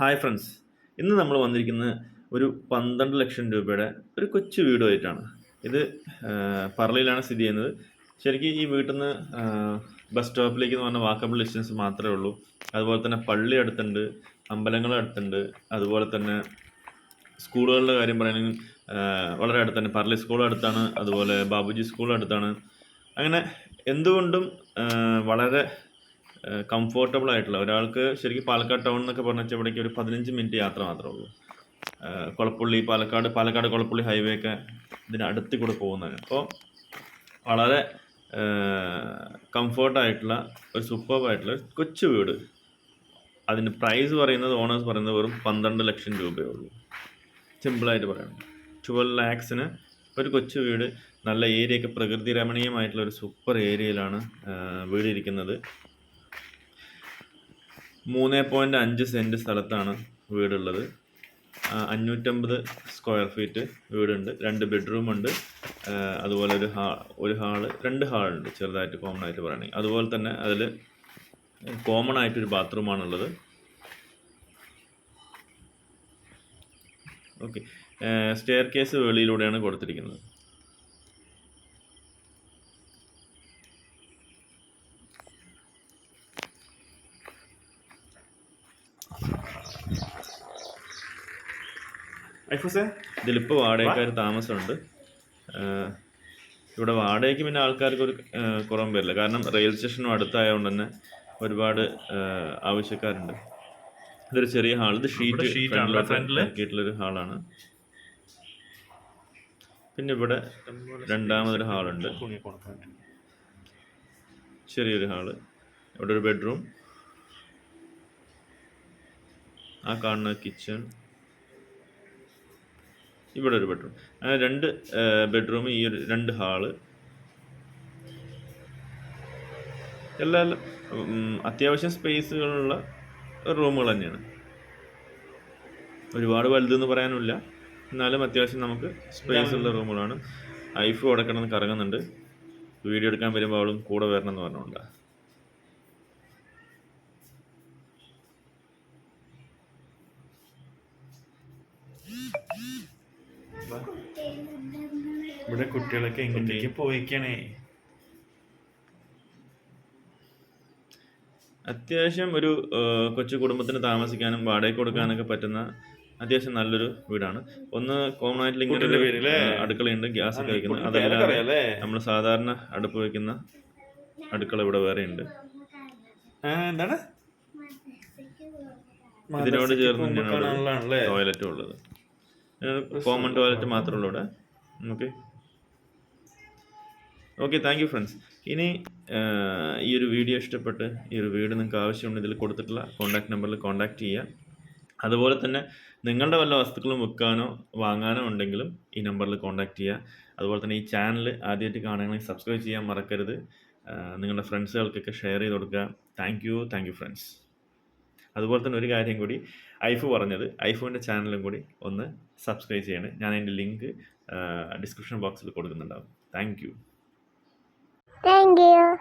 Hi friends ഇന്ന് നമ്മൾ വന്നിരിക്കുന്നത് ഒരു പന്ത്രണ്ട് ലക്ഷം രൂപയുടെ ഒരു കൊച്ചു വീടുമായിട്ടാണ് ഇത് പറളിയിലാണ് സ്ഥിതി ചെയ്യുന്നത്. ശരിക്കും ഈ വീട്ടിൽ നിന്ന് ബസ് സ്റ്റോപ്പിലേക്ക് എന്ന് പറഞ്ഞാൽ വാക്കബിൾ ഡിസ്റ്റൻസ് മാത്രമേ ഉള്ളൂ. അതുപോലെ തന്നെ പള്ളി അടുത്തുണ്ട് അമ്പലങ്ങൾ അടുത്തുണ്ട് അതുപോലെ തന്നെ സ്കൂളുകളുടെ കാര്യം പറയുകയാണെങ്കിൽ വളരെ അടുത്താണ്. പറളി സ്കൂൾ അടുത്താണ് അതുപോലെ ബാബുജി സ്കൂൾ അടുത്താണ്. അങ്ങനെ എന്തുകൊണ്ടും വളരെ കംഫോർട്ടബിൾ ആയിട്ടുള്ള. ഒരാൾക്ക് ശരിക്കും പാലക്കാട് ടൗൺ എന്നൊക്കെ പറഞ്ഞാൽ ഇവിടേക്ക് ഒരു പതിനഞ്ച് മിനിറ്റ് യാത്ര മാത്രമേ ഉള്ളൂ. കുളപ്പുള്ളി പാലക്കാട് പാലക്കാട് കുളപ്പുള്ളി ഹൈവേ ഒക്കെ ഇതിന് അടുത്ത് കൂടെ പോകുന്നതാണ് അപ്പോൾ വളരെ കംഫോർട്ടായിട്ടുള്ള ഒരു സൂപ്പർബായിട്ടുള്ള കൊച്ചു വീട്. അതിന് പ്രൈസ് പറയുന്നത് ഓണേഴ്സ് പറയുന്നത് വെറും പന്ത്രണ്ട് ലക്ഷം രൂപയേ ഉള്ളൂ. സിമ്പിളായിട്ട് പറയണം. ട്വൽവ് ലാക്സിന് ഒരു കൊച്ചു വീട്. നല്ല ഏരിയയൊക്കെ പ്രകൃതി രമണീയമായിട്ടുള്ള ഒരു സൂപ്പർ ഏരിയയിലാണ് വീട് ഇരിക്കുന്നത്. മൂന്ന് പോയിന്റ് അഞ്ച് സെന്റ് സ്ഥലത്താണ് വീടുള്ളത്. അഞ്ഞൂറ്റമ്പത് സ്ക്വയർ ഫീറ്റ് വീടുണ്ട്. രണ്ട് ബെഡ്റൂം ഉണ്ട്. അതുപോലെ ഒരു ഹാ ഒരു ഹാൾ രണ്ട് ഹാളുണ്ട് ചെറുതായിട്ട് കോമൺ ആയിട്ട് പറയുകയാണെങ്കിൽ. അതുപോലെ തന്നെ അതിൽ കോമൺ ആയിട്ടൊരു ബാത്റൂമാണുള്ളത് ഓക്കെ സ്റ്റെയർ കേസ് വെളിയിലൂടെയാണ് കൊടുത്തിരിക്കുന്നത്. ഐഫോസേ ഇതിലിപ്പോൾ വാടകക്കാർ താമസമുണ്ട്. ഇവിടെ വാടകയ്ക്ക് പിന്നെ ആൾക്കാർക്ക് ഒരു കുറവ് വരില്ല. കാരണം റെയിൽ സ്റ്റേഷനും അടുത്തായതുകൊണ്ട് തന്നെ ഒരുപാട് ആവശ്യക്കാരുണ്ട്. ഇതൊരു ചെറിയ ഹാൾ ഇത് ഷീറ്റ് ൽ. ഹാളാണ്. പിന്നെ ഇവിടെ രണ്ടാമതൊരു ഹാളുണ്ട്. ചെറിയൊരു ഹാൾ. ഇവിടെ ഒരു ബെഡ്റൂം. ആ കാണുന്ന കിച്ചൺ ഇവിടെ ഒരു ബെഡ്റൂം അങ്ങനെ രണ്ട് ബെഡ്റൂം ഈ ഒരു രണ്ട് ഹാൾ എല്ലാ അത്യാവശ്യം സ്പേസുകളുള്ള റൂമുകൾ തന്നെയാണ്. ഒരുപാട് വലുതെന്ന് പറയാനില്ല. എന്നാലും അത്യാവശ്യം നമുക്ക് സ്പേസ് ഉള്ള റൂമുകളാണ് ഐഫ് കിടന്ന് കറങ്ങുന്നുണ്ട്. വീഡിയോ എടുക്കാൻ വരുമ്പോൾ അവളും കൂടെ വരണം എന്ന് പറഞ്ഞുകൊണ്ടാണ് ഇവിടെ കുട്ടികളൊക്കെ എങ്ങോട്ടേക്ക് പോയിക്കണേ? അത്യാവശ്യം ഒരു കൊച്ചു കുടുംബത്തിന് താമസിക്കാനും വാടക കൊടുക്കാനൊക്കെ പറ്റുന്ന അത്യാവശ്യം നല്ലൊരു വീടാണ്. ഒന്ന് കോമൺ ആയിട്ട് ഇങ്ങനെ ഒരു അടുക്കളയുണ്ട് ഗ്യാസ് ഒക്കെ വയ്ക്കുന്നത് അതല്ലാതെ നമ്മൾ സാധാരണ അടുപ്പ് വയ്ക്കുന്ന അടുക്കള ഇവിടെ വേറെ ഉണ്ട്. എന്താണ്? ഇതിനോട് ചേർന്ന് തന്നെയാണ് ടോയ്ലറ്റും ഉള്ളത്. കോമൺ ടോയ്ലറ്റ് മാത്രമേ ഉള്ളൂ ഇവിടെ. Okay okay thank you friends ഇനി ഈ ഒരു വീഡിയോ ഇഷ്ടപ്പെട്ട് ഈ ഒരു വീട് നിങ്ങൾക്ക് ആവശ്യമുണ്ട് ഇതിൽ കൊടുത്തിട്ടുള്ള കോൺടാക്ട് നമ്പറിൽ കോൺടാക്ട് ചെയ്യുക. അതുപോലെ തന്നെ നിങ്ങളുടെ വല്ല വസ്തുക്കളും വിൽക്കാനോ വാങ്ങാനോ ഉണ്ടെങ്കിലും ഈ നമ്പറിൽ കോൺടാക്ട് ചെയ്യുക. അതുപോലെ തന്നെ ഈ ചാനൽ ആദ്യമായിട്ട് കാണുകയാണെങ്കിൽ സബ്സ്ക്രൈബ് ചെയ്യാൻ മറക്കരുത്. നിങ്ങളുടെ ഫ്രണ്ട്സുകൾക്കൊക്കെ ഷെയർ ചെയ്ത് കൊടുക്കുക. Thank you thank you friends അതുപോലെ തന്നെ ഒരു കാര്യം കൂടി ഐഫോ പറഞ്ഞത് ഐഫോന്റെ ചാനലും കൂടി ഒന്ന് സബ്സ്ക്രൈബ് ചെയ്യണേ. ഞാൻ അതിന്റെ ലിങ്ക് ഡിസ്ക്രിപ്ഷൻ ബോക്സിൽ കൊടുക്കുന്നുണ്ടാവും. Thank Thank you.